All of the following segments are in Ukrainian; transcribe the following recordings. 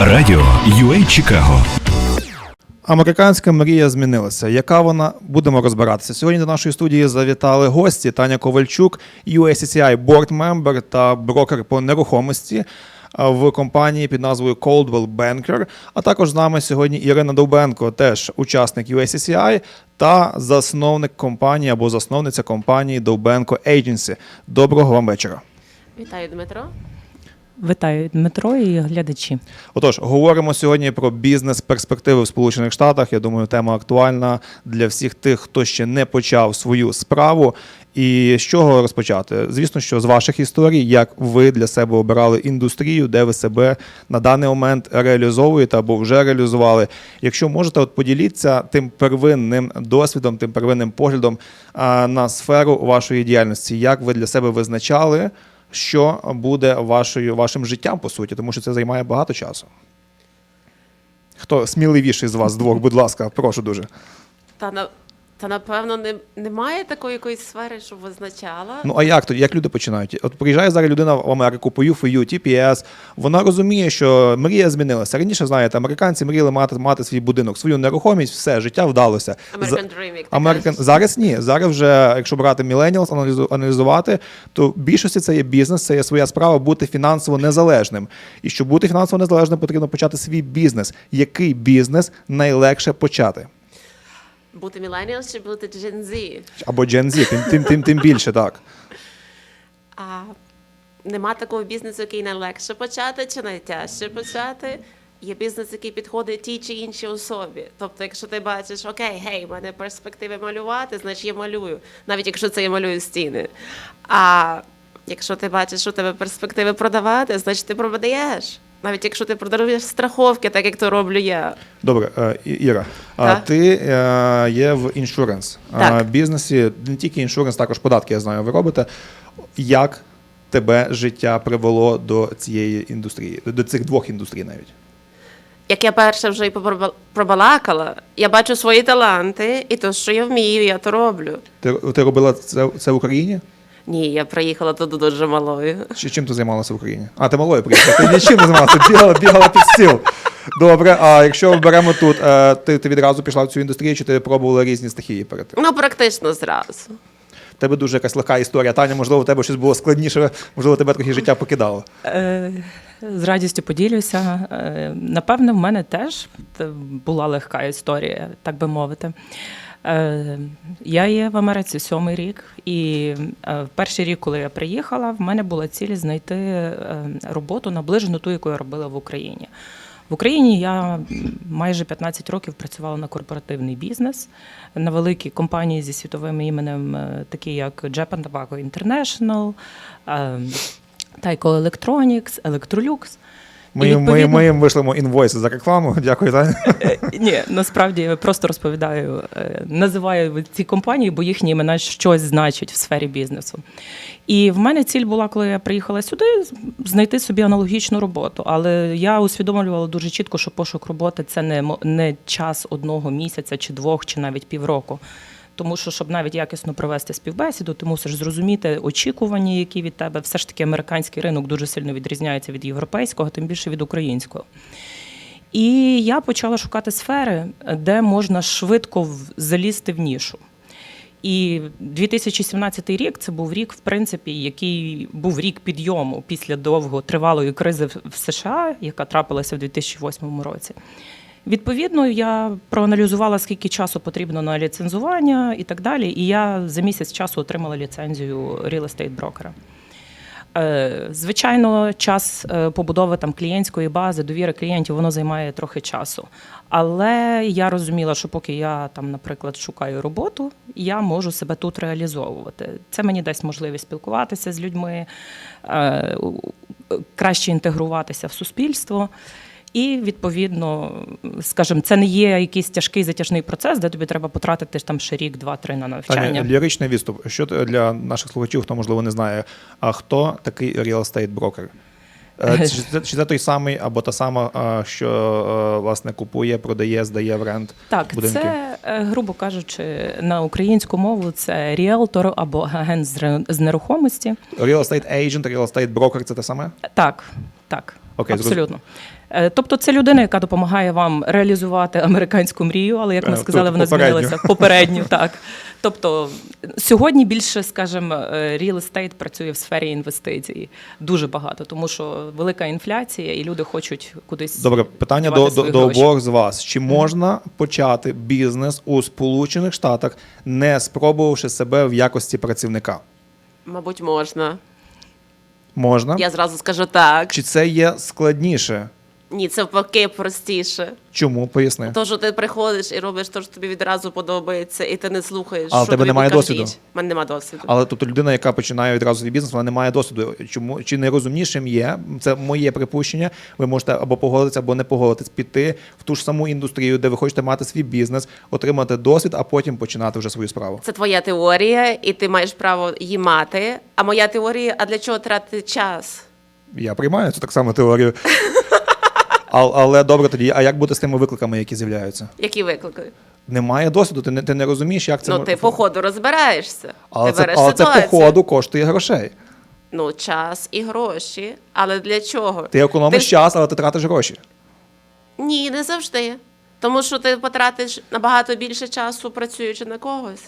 Радіо UA Чикаго. Американська мрія змінилася. Яка вона будемо розбиратися? Сьогодні до нашої студії завітали гості Таня Ковальчук, USCCI Board Member та брокер по нерухомості в компанії під назвою Coldwell Banker. А також з нами сьогодні Ірина Довбенко, теж учасник USCCI та засновник компанії або засновниця компанії Довбенко Agency. Доброго вам вечора. Вітаю, Дмитро. Вітаю Дмитро і глядачі. Отож, говоримо сьогодні про бізнес-перспективи в Сполучених Штатах. Я думаю, тема актуальна для всіх тих, хто ще не почав свою справу. І з чого розпочати? Звісно, що з ваших історій, як ви для себе обирали індустрію, де ви себе на даний момент реалізовуєте або вже реалізували. Якщо можете, от поділіться тим первинним досвідом, тим первинним поглядом на сферу вашої діяльності, як ви для себе визначали, що буде вашою вашим життям по суті, тому що це займає багато часу. Хто сміливіший з вас двох, будь ласка, прошу дуже. Та на та напевно не, немає такої якоїсь сфери, що визначала. Ну а як то? Як люди починають? От приїжджає зараз людина в Америку по UFU, TPS, вона розуміє, що мрія змінилася. Раніше, знаєте, американці мріяли мати, мати свій будинок, свою нерухомість, все, життя вдалося. American Dream, як кажеш. Зараз ні. Зараз вже, якщо брати millennials, аналізу- аналізувати, то в більшості це є бізнес, це є своя справа бути фінансово незалежним. І щоб бути фінансово незалежним, потрібно почати свій бізнес. Який бізнес найлегше почати? Бути міленіал чи бути Gen Z? Або Gen Z, тим, тим, тим, тим більше так. А нема такого бізнесу, який найлегше почати чи найтяжче почати. Є бізнес, який підходить тій чи іншій особі. Тобто, якщо ти бачиш, окей, гей, в мене перспективи малювати, значить я малюю, навіть якщо це я малюю стіни. А якщо ти бачиш, що у тебе перспективи продавати, значить ти продаєш. Навіть якщо ти продаєш страховки, так як то роблю я. Добре, е, Іра, а ти е, є в іншуренс бізнесі, не тільки іншуренс, також податки, я знаю, ви робите. Як тебе життя привело до цієї індустрії, до цих двох індустрій навіть? Як я перша вже й пробалакала, я бачу свої таланти, і то, що я вмію, я то роблю. Ти, ти робила це, це в Україні? Ні, я приїхала туди дуже малою. Чи чим ти займалася в Україні? А, ти малою приїхала. Ти нічим не займалася, бігала, бігала під стіл. Добре, а якщо беремо тут, е, ти, ти відразу пішла в цю індустрію, чи ти пробувала різні стихії перед тим? Ну, практично зразу. В тебе дуже якась легка історія. Таня, можливо, у тебе щось було складніше, можливо, тебе трохи життя покидало. Е, З радістю поділюся. Е, Напевно, в мене теж була легка історія, так би мовити. Е, Я є в Америці сьомий рік, і е, в перший рік, коли я приїхала, в мене була ціль знайти е, роботу наближену ту, яку я робила в Україні. В Україні я майже 15 років працювала на корпоративний бізнес на великі компанії зі світовим іменем, е, такі як Japan Tobacco International, е, Tyco Electronics, Electrolux. Ми, І, їм- ми, ми їм вишлемо інвойси за рекламу. Дякую, Таня. Е, Ні, насправді я просто розповідаю, е, називаю ці компанії, бо їхні імена щось значать в сфері бізнесу. І в мене ціль була, коли я приїхала сюди, знайти собі аналогічну роботу. Але я усвідомлювала дуже чітко, що пошук роботи це не, не час одного місяця, чи двох, чи навіть півроку. Тому що, щоб навіть якісно провести співбесіду, ти мусиш зрозуміти очікування, які від тебе. Все ж таки, американський ринок дуже сильно відрізняється від європейського, тим більше від українського. І я почала шукати сфери, де можна швидко залізти в нішу. І 2017 рік це був рік, в принципі, який був рік підйому після довготривалої кризи в- США, яка трапилася в 2008 році. Відповідно, я проаналізувала, скільки часу потрібно на ліцензування і так далі. І я за місяць часу отримала ліцензію real estate брокера. Звичайно, час е, побудови там клієнтської бази, довіри клієнтів, воно займає трохи часу. Але я розуміла, що поки я там, наприклад, шукаю роботу, я можу себе тут реалізовувати. Це мені дасть можливість спілкуватися з людьми, е, краще інтегруватися в суспільство. І відповідно, скажімо, це не є якийсь тяжкий затяжний процес, де тобі треба потратити там ще рік, два-три на навчання. Таня, ліричний відступ. Що для наших слухачів, хто можливо не знає, а хто такий real estate брокер? Е, Чи це, чи це той самий або та сама, що е, власне купує, продає, здає в рент Так, будинки? це, е, грубо кажучи, на українську мову це ріелтор або агент з нерухомості. Real estate agent, real estate broker – це те саме? Так, так. Окей. Абсолютно. Е, Тобто, це людина, яка допомагає вам реалізувати американську мрію, але як ми Е, сказали, вона змінилася попередню. Так тобто сьогодні більше, скажімо, е, real estate працює в сфері інвестицій дуже багато, тому що велика інфляція, і люди хочуть кудись Добре, питання до, до, до обох з вас. Чи можна почати бізнес у Сполучених Штатах, не спробувавши себе в якості працівника? Мабуть, можна. Можна? Я зразу скажу так. Чи це є складніше? Ні, це впаки простіше. Чому? Поясни. То, що ти приходиш і робиш те, що тобі відразу подобається, і ти не слухаєш. Але що тебе тобі немає досвіду. У мене немає досвіду. Але тобто людина, яка починає відразу свій бізнес, вона не має досвіду. Чому чи найрозумнішим є? Це моє припущення. Ви можете або погодитися, або не погодитись, піти в ту ж саму індустрію, де ви хочете мати свій бізнес, отримати досвід, а потім починати вже свою справу. Це твоя теорія, і ти маєш право її мати. А моя теорія, а для чого тратити час? Я приймаю цю так само теорію. А- Але добре тоді, а як бути з тими викликами, які з'являються? Які виклики? Немає досвіду, ти не, ти не розумієш, як це ну, ти по ходу розбираєшся. але ти це, береш але це по ситуацію. ходу коштує грошей. Ну, час і гроші. Але для чого? Ти економиш ж- час, але ти тратиш гроші. Ні, не завжди. Тому що ти потратиш набагато більше часу, працюючи на когось.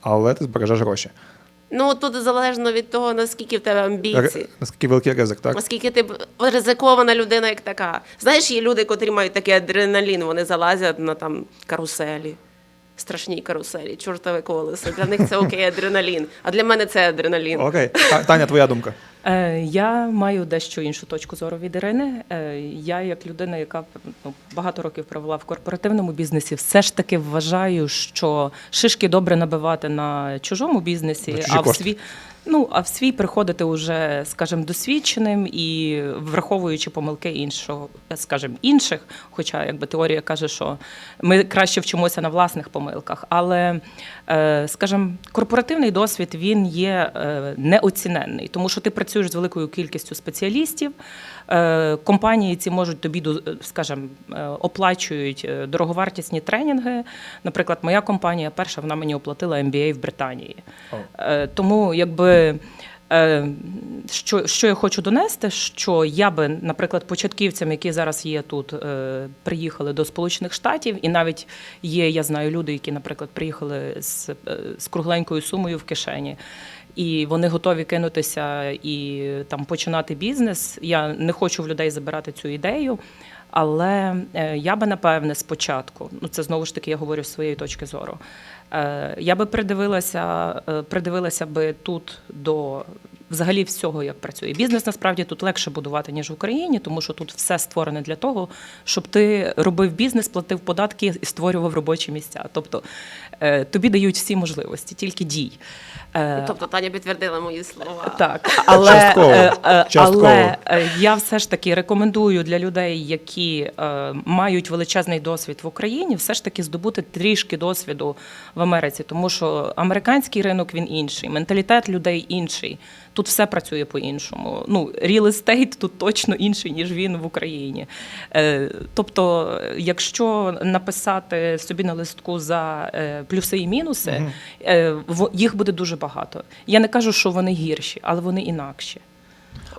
Але ти збережеш гроші. Ну, тут залежно від того, наскільки в тебе амбіції. Наскільки великий ризик, так? Наскільки ти ризикована людина як така. Знаєш, є люди, котрі мають такий адреналін, вони залазять на там каруселі, страшні каруселі, чортове колесо. Для них це окей, адреналін. А для мене це адреналін. Окей. Таня, твоя думка. Е, Я маю дещо іншу точку зору від Ірини. Е, Я, як людина, яка ну, багато років провела в корпоративному бізнесі, все ж таки вважаю, що шишки добре набивати на чужому бізнесі, а в свій. Ну, а в свій приходити уже, скажімо, досвідченим і враховуючи помилки іншого, скажімо, інших. Хоча якби теорія каже, що ми краще вчимося на власних помилках. Але, е, скажімо, корпоративний досвід він є е, неоціненний, тому що ти працюєш з великою кількістю спеціалістів. Е, Компанії ці можуть тобі, до- скажімо, е, оплачують е, дороговартісні тренінги. Наприклад, моя компанія перша вона мені оплатила MBA в Британії. Е, Тому якби. е, Що, що я хочу донести, що я би, наприклад, початківцям, які зараз є тут, е, приїхали до Сполучених Штатів, і навіть є, я знаю, люди, які, наприклад, приїхали з, е, з кругленькою сумою в кишені, і вони готові кинутися і там починати бізнес. Я не хочу в людей забирати цю ідею. Але е, я би напевне спочатку, ну це знову ж таки я говорю з своєї точки зору. Е, я би придивилася, е, придивилася би тут до взагалі всього, як працює. Бізнес насправді тут легше будувати, ніж в Україні, тому що тут все створене для того, щоб ти робив бізнес, платив податки і створював робочі місця. Тобто е, тобі дають всі можливості, тільки дій. Е, Тобто Таня підтвердила мої слова. так, але, Частково. е, Частково. але я все ж таки рекомендую для людей, які мають величезний досвід в Україні, все ж таки здобути трішки досвіду в Америці, тому що американський ринок він інший, менталітет людей інший. Тут все працює по-іншому. Ну, real estate тут точно інший, ніж він в Україні. Е, тобто, якщо написати собі на листку за е, плюси і мінуси, е, в- їх буде дуже багато. Я не кажу, що вони гірші, але вони інакші.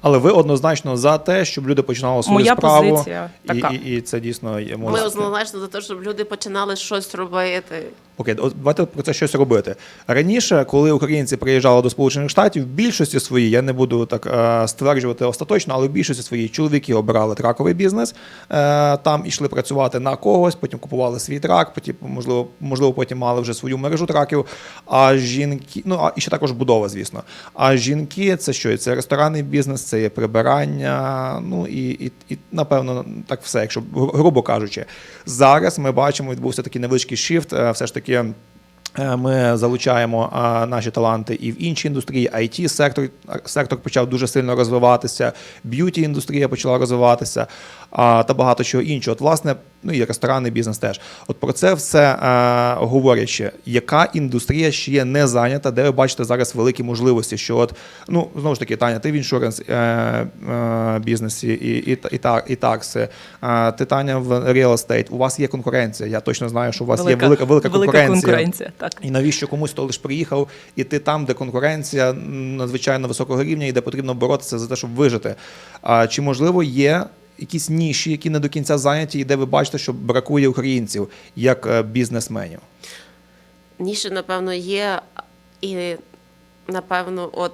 Але ви однозначно за те, щоб люди починали свою Моя справу. позиція і, така. і, і це дійсно є Ми однозначно за те, щоб люди починали щось робити. Окей, давайте про це щось робити. Раніше, коли українці приїжджали до Сполучених Штатів, в більшості своїй, я не буду так е, стверджувати остаточно, але в більшості своїй чоловіки обирали траковий бізнес, е, там ішли працювати на когось, потім купували свій трак, потім, можливо, можливо, потім мали вже свою мережу траків. А жінки, ну а і ще також будова, звісно. А жінки це що? Це ресторанний бізнес, це є прибирання. Ну і, і, і напевно так все, якщо грубо кажучи. Зараз ми бачимо, відбувся такий невеличкий шифт, е, все ж таки. Е, Ми залучаємо наші таланти і в інші індустрії. it сектор сектор почав дуже сильно розвиватися, б'юті індустрія почала розвиватися а, та багато чого іншого. От, власне, ну і ресторанний бізнес теж. От про це все е, говорячи, яка індустрія ще є не зайнята, де ви бачите зараз великі можливості? Що от ну знову ж таки, Таня, ти в іншуренс е, е, бізнесі і, і, і, та- і такси, е, ти Таня в real estate. У вас є конкуренція. Я точно знаю, що у вас є велика велика конкуренція. конкуренція. Так. І навіщо комусь хто лиш приїхав іти там, де конкуренція надзвичайно високого рівня і де потрібно боротися за те, щоб вижити. А чи можливо є якісь ніші, які не до кінця зайняті, і де ви бачите, що бракує українців як е, бізнесменів? Ніші, напевно, є, і напевно, от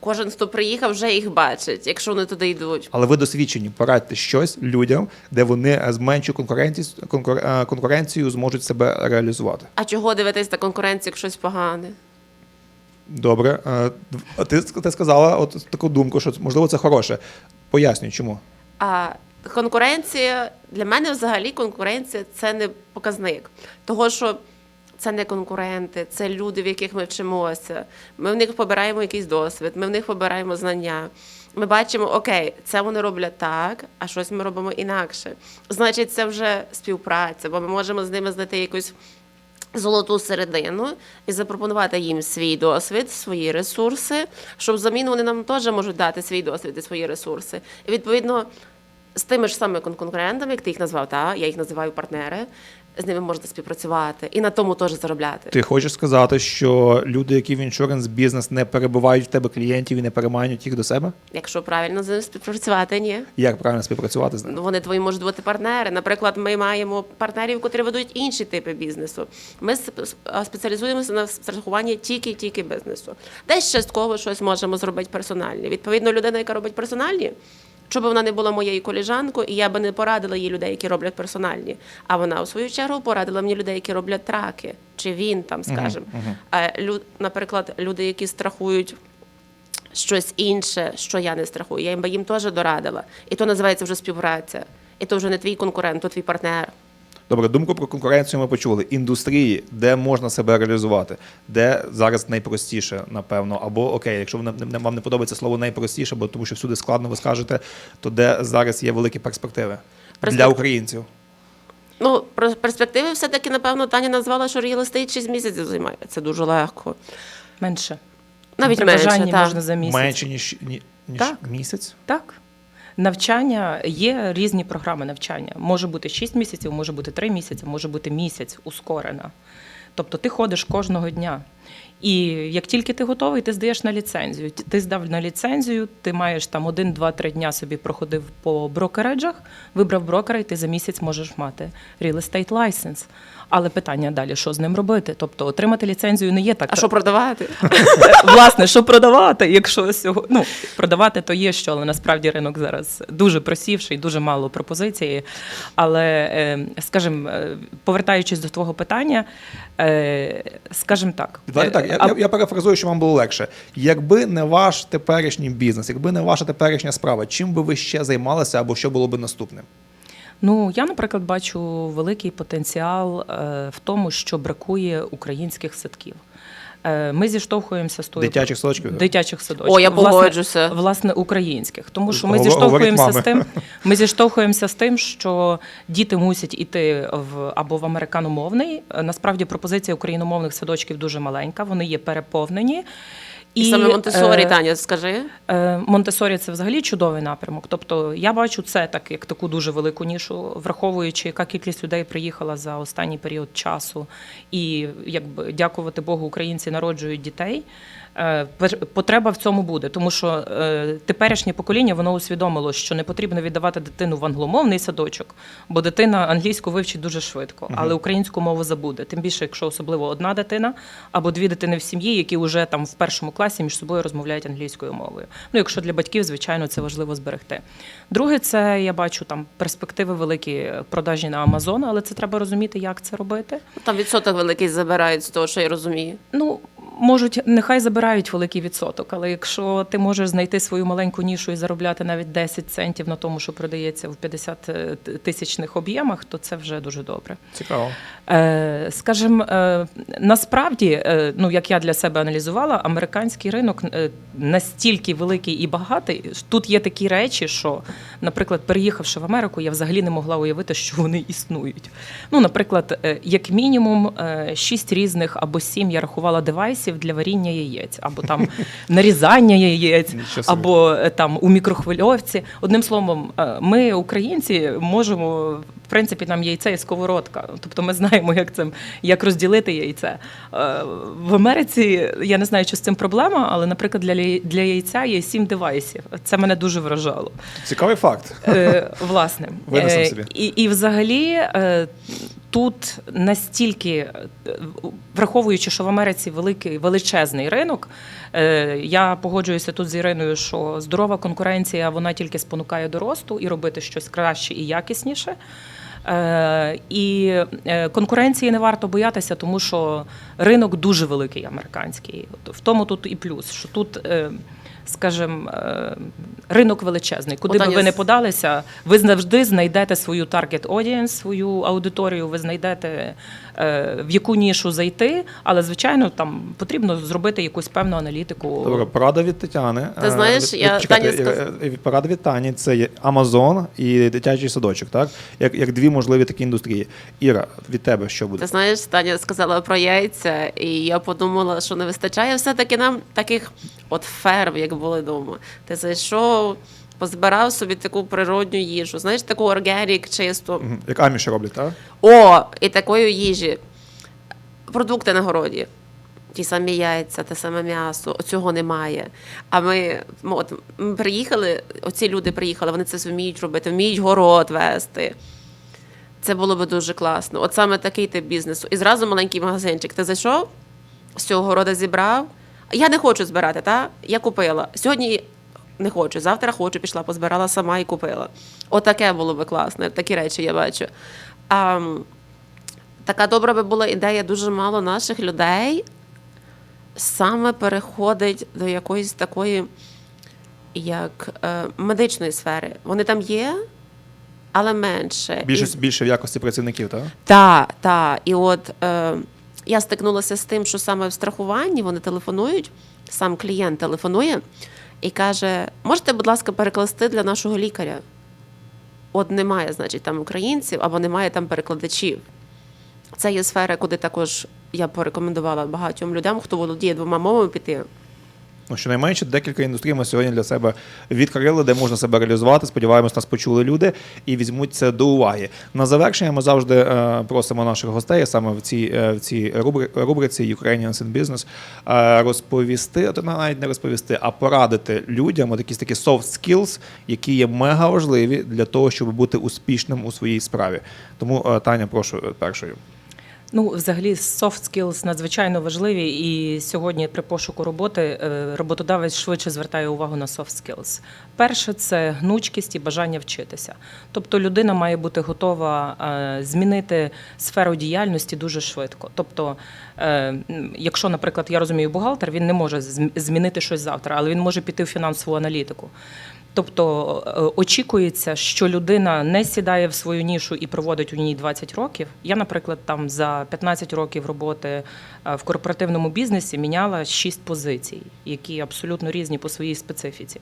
кожен, хто приїхав, вже їх бачить, якщо вони туди йдуть. Але ви досвідчені, порадьте щось людям, де вони е, з меншою конкуренцією, е, конкуренцією зможуть себе реалізувати. А чого дивитись на конкуренцію, як щось погане? Добре, ти, ти сказала от таку думку, що можливо це хороше. Пояснюй, чому. А конкуренція для мене взагалі конкуренція це не показник. Того, що це не конкуренти, це люди, в яких ми вчимося. Ми в них побираємо якийсь досвід, ми в них побираємо знання. Ми бачимо, окей, це вони роблять так, а щось ми робимо інакше. Значить, це вже співпраця, бо ми можемо з ними знайти якусь золоту середину і запропонувати їм свій досвід, свої ресурси, щоб взамін вони нам теж можуть дати свій досвід і свої ресурси. І відповідно з тими ж самими конкурентами, як ти їх назвав, та я їх називаю партнери. З ними можна співпрацювати і на тому теж заробляти. Ти хочеш сказати, що люди, які в іншуренс бізнес не перебувають в тебе клієнтів і не переманюють їх до себе? Якщо правильно з ними співпрацювати, ні. Як правильно співпрацювати з ними? Вони твої можуть бути партнери. Наприклад, ми маємо партнерів, котрі ведуть інші типи бізнесу. Ми спеціалізуємося на страхуванні тільки-тільки бізнесу. Десь частково щось можемо зробити персональні. Відповідно, людина, яка робить персональні. Щоб вона не була моєю коліжанкою, і я би не порадила їй людей, які роблять персональні. А вона, у свою чергу, порадила мені людей, які роблять траки, чи він там, скажімо. А лю- наприклад, люди, які страхують щось інше, що я не страхую. Я їм би їм теж дорадила. І то називається вже співпраця. І то вже не твій конкурент, то твій партнер. Добре, думку про конкуренцію ми почули. Індустрії, де можна себе реалізувати, де зараз найпростіше, напевно, або окей, якщо вам не, подобається слово найпростіше, бо тому що всюди складно ви скажете, то де зараз є великі перспективи для українців? Ну, про перспективи все-таки, напевно, Таня назвала, що estate 6 місяців займає. Це дуже легко. Менше. Навіть При менше, можна за місяць. Менше ніж, ні- ніж Так. місяць. Так. Навчання є різні програми навчання. Може бути 6 місяців, може бути 3 місяці, може бути місяць ускорена. Тобто ти ходиш кожного дня. І як тільки ти готовий, ти здаєш на ліцензію. Ти здав на ліцензію, ти маєш там один, два, три дня собі проходив по брокереджах, вибрав брокера, і ти за місяць можеш мати real estate license. Але питання далі, що з ним робити? Тобто отримати ліцензію не є так. А що продавати? Власне, що продавати, якщо сього... ну, продавати то є що, але насправді ринок зараз дуже просівший, дуже мало пропозиції. Але, е, скажімо, е, повертаючись до твого питання, скажімо так. Давайте так, я, я, я перефразую, що вам було легше. Якби не ваш теперішній бізнес, якби не ваша теперішня справа, чим би ви ще займалися або що було би наступним? Ну, я, наприклад, бачу великий потенціал е, в тому, що бракує українських садків. Е, Ми зіштовхуємося з тою Дитячих садочків? дитячих садочків. О, я Власне- погоджуся. Власне, українських, тому що ми зіштовхуємося з тим. Ми зіштовхуємося з тим, що діти мусять іти в або в американомовний. Насправді пропозиція україномовних садочків дуже маленька, вони є переповнені. І, саме Монтесорі, е, Таня, скажи. Е, Монтесорі це взагалі чудовий напрямок. Тобто я бачу це так, як таку дуже велику нішу, враховуючи, яка кількість людей приїхала за останній період часу, і якби дякувати Богу, українці народжують дітей. Е, Потреба в цьому буде, тому що е, теперішнє покоління воно усвідомило, що не потрібно віддавати дитину в англомовний садочок, бо дитина англійську вивчить дуже швидко, але українську мову забуде. Тим більше, якщо особливо одна дитина або дві дитини в сім'ї, які вже там в першому класі між собою розмовляють англійською мовою. Ну, якщо для батьків, звичайно, це важливо зберегти. Друге, це я бачу там перспективи великі е, продажі на Амазон, але це треба розуміти, як це робити. Там відсоток великий забирають з того, що я розумію. Ну, можуть, нехай забирають великий відсоток, але якщо ти можеш знайти свою маленьку нішу і заробляти навіть 10 центів на тому, що продається в 50 е, тисячних об'ємах, то це вже дуже добре. Цікаво. Е, Скажімо, е, насправді, ну як я для себе аналізувала, американський ринок настільки великий і багатий. Тут є такі речі, що, наприклад, переїхавши в Америку, я взагалі не могла уявити, що вони існують. Ну, наприклад, як мінімум, е, шість різних або сім я рахувала девайсів для варіння яєць, або там нарізання яєць, або е, там у мікрохвильовці. Одним словом, е, ми, українці, можемо в принципі там яйце і сковородка. Тобто ми знаємо, як цим як розділити яйце. Е, В Америці я не знаю, чи з цим проблема, але, наприклад, для для яйця є сім девайсів. Це мене дуже вражало. Цікавий факт. Е, власне. Е, собі. І, і взагалі тут настільки, враховуючи, що в Америці великий величезний ринок, я погоджуюся тут з Іриною, що здорова конкуренція вона тільки спонукає до росту і робити щось краще і якісніше. Е, І е, конкуренції не варто боятися, тому що ринок дуже великий американський. В тому тут і плюс, що тут, Скажем, скажімо, е, ринок величезний. Куди От, би ви не подалися, ви завжди знайдете свою target audience, свою аудиторію, ви знайдете в яку нішу зайти, але звичайно там потрібно зробити якусь певну аналітику. Добре, порада від Тетяни. Ти Е, знаєш, від- я- чекайте, Таня сказ- е, е, порада від Тані це є Amazon і дитячий садочок, так? Як, як дві можливі такі індустрії. Іра, від тебе що буде? Ти знаєш, Таня сказала про яйця, і я подумала, що не вистачає все-таки нам таких от ферм, як були вдома. Ти зайшов, позбирав собі таку природню їжу, знаєш, таку органік чисту. Як аміші роблять, так? О, і такої їжі. Продукти на городі. Ті самі яйця, те саме м'ясо, цього немає. А ми, ну, от, ми приїхали, оці люди приїхали, вони це вміють робити, вміють город вести. Це було би дуже класно. От саме такий тип бізнесу. І зразу маленький магазинчик. Ти зайшов, з цього города зібрав. Я не хочу збирати, та? я купила. Сьогодні не хочу, завтра хочу, пішла, позбирала сама і купила. Отаке було би класно, такі речі я бачу. А, така добра би була ідея, дуже мало наших людей саме переходить до якоїсь такої, як е, медичної сфери. Вони там є, але менше. Більше, І- більше в якості працівників, так? та, та. І от е, я стикнулася з тим, що саме в страхуванні вони телефонують, сам клієнт телефонує і каже: можете, будь ласка, перекласти для нашого лікаря? От немає, значить, там українців або немає там перекладачів. Це є сфера, куди також я порекомендувала багатьом людям, хто володіє двома мовами піти. Ну, щонайменше декілька індустрій ми сьогодні для себе відкрили, де можна себе реалізувати. Сподіваємось, нас почули люди і візьмуть це до уваги. На завершення ми завжди е, просимо наших гостей саме в цій, е, в цій рубри, рубриці Ukrainians in Business е, розповісти, то навіть не розповісти, а порадити людям от якісь такі soft skills, які є мега важливі для того, щоб бути успішним у своїй справі. Тому е, Таня, прошу е, першою. Ну, взагалі, soft skills надзвичайно важливі, і сьогодні при пошуку роботи е, роботодавець швидше звертає увагу на soft skills. Перше це гнучкість і бажання вчитися. Тобто людина має бути готова е, змінити сферу діяльності дуже швидко. Тобто, е, якщо, наприклад, я розумію, бухгалтер, він не може змінити щось завтра, але він може піти в фінансову аналітику. Тобто е, очікується, що людина не сідає в свою нішу і проводить у ній 20 років. Я, наприклад, там за 15 років роботи е, в корпоративному бізнесі міняла 6 позицій, які абсолютно різні по своїй специфіці.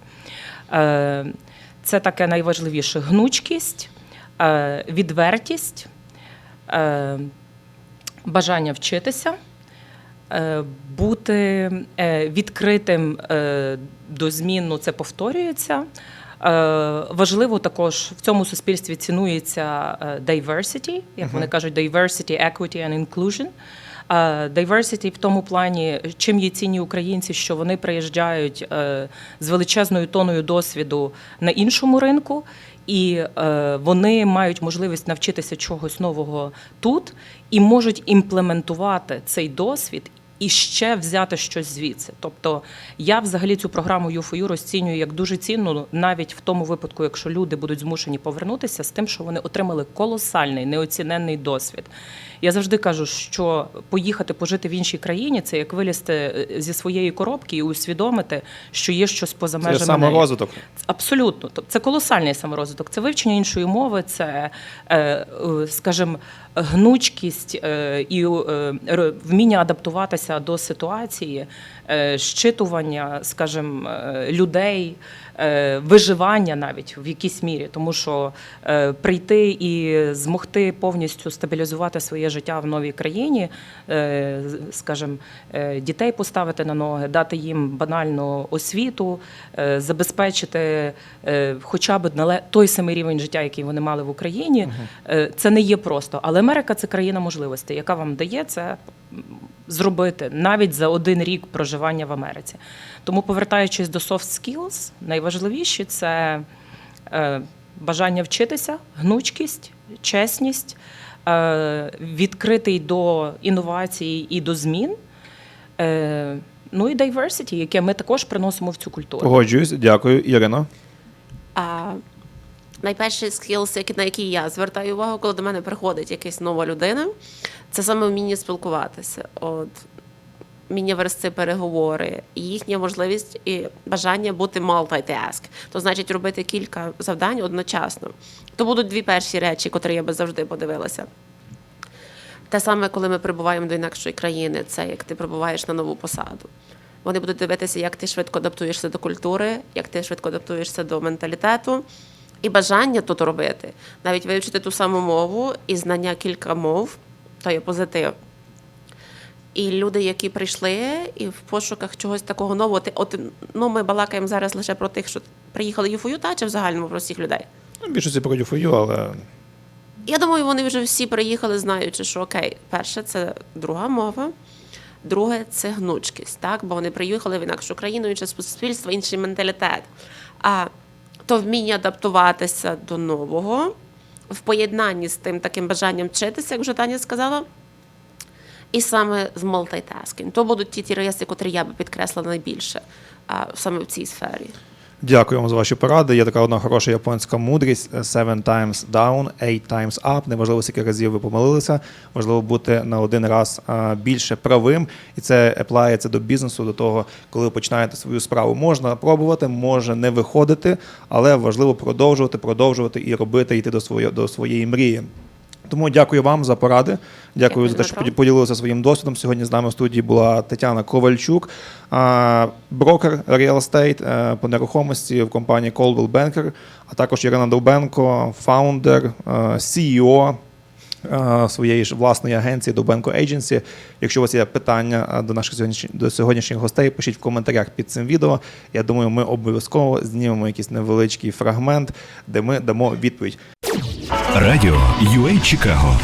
Е, Це таке найважливіше: гнучкість, відвертість, бажання вчитися бути е, відкритим е, до змін, ну це повторюється. Е, Важливо також в цьому суспільстві цінується е, diversity, як вони кажуть, diversity, equity and inclusion. Е, Diversity в тому плані, чим є цінні українці, що вони приїжджають е, з величезною тоною досвіду на іншому ринку, і е, вони мають можливість навчитися чогось нового тут і можуть імплементувати цей досвід. І ще взяти щось звідси. Тобто я взагалі цю програму U4U розцінюю як дуже цінну, навіть в тому випадку, якщо люди будуть змушені повернутися з тим, що вони отримали колосальний неоціненний досвід. Я завжди кажу, що поїхати пожити в іншій країні це як вилізти е, зі своєї коробки і усвідомити, що є щось поза Це межами неї. саморозвиток. Абсолютно, це колосальний саморозвиток. Це вивчення іншої мови, це, е, е, скажімо, гнучкість і вміння адаптуватися до ситуації, щитування, скажімо, людей, виживання навіть в якійсь мірі, тому що е, прийти і змогти повністю стабілізувати своє життя в новій країні, е, скажімо, е, дітей поставити на ноги, дати їм банальну освіту, е, забезпечити е, хоча б той самий рівень життя, який вони мали в Україні, е, це не є просто. Але Америка це країна можливостей, яка вам дає це зробити навіть за один рік проживання в Америці. Тому, повертаючись до soft skills, найважливіші це е, бажання вчитися, гнучкість, чесність, е, відкритий до інновацій і до змін. Е, ну і diversity, яке ми також приносимо в цю культуру. Погоджуюсь, дякую, Ірино. А, найперший скілс, на який я звертаю увагу, коли до мене приходить якась нова людина, це саме вміння спілкуватися. От вміння вести переговори, і їхня можливість і бажання бути multitask. То значить робити кілька завдань одночасно. То будуть дві перші речі, котрі я би завжди подивилася. Те саме, коли ми прибуваємо до інакшої країни, це як ти прибуваєш на нову посаду. Вони будуть дивитися, як ти швидко адаптуєшся до культури, як ти швидко адаптуєшся до менталітету і бажання тут робити. Навіть вивчити ту саму мову і знання кілька мов, то є позитив. І люди, які прийшли і в пошуках чогось такого нового, от, ну, ми балакаємо зараз лише про тих, що приїхали ЮФОЮ, та чи в загальному про всіх людей. Ну, Більшості про дюфою, але Я думаю, вони вже всі приїхали, знаючи, що окей, перше це друга мова, друге це гнучкість, так? бо вони приїхали в інакшу країну, інше суспільство, інший менталітет. А то вміння адаптуватися до нового в поєднанні з тим таким бажанням вчитися, як вже Таня сказала. І саме з мультитаскінг. То будуть ті ті риси, котрі я би підкреслила найбільше саме в цій сфері. Дякую вам за ваші поради. Є така одна хороша японська мудрість: seven times down, eight times up. Неважливо, скільки разів ви помилилися, важливо бути на один раз більше правим. І це еплається до бізнесу, до того, коли ви починаєте свою справу. Можна пробувати, може не виходити, але важливо продовжувати, продовжувати і робити, йти до своєї до своєї мрії. Тому дякую вам за поради. Дякую, за те, що поділилися своїм досвідом. Сьогодні з нами в студії була Тетяна Ковальчук, брокер Real Estate е, по нерухомості в компанії Coldwell Banker, а також Ірина Довбенко, фаундер, е, CEO е, своєї ж власної агенції Довбенко Agency. Якщо у вас є питання до наших сьогоднішніх до сьогоднішніх гостей, пишіть в коментарях під цим відео. Я думаю, ми обов'язково знімемо якийсь невеличкий фрагмент, де ми дамо відповідь. Радіо UA Чикаго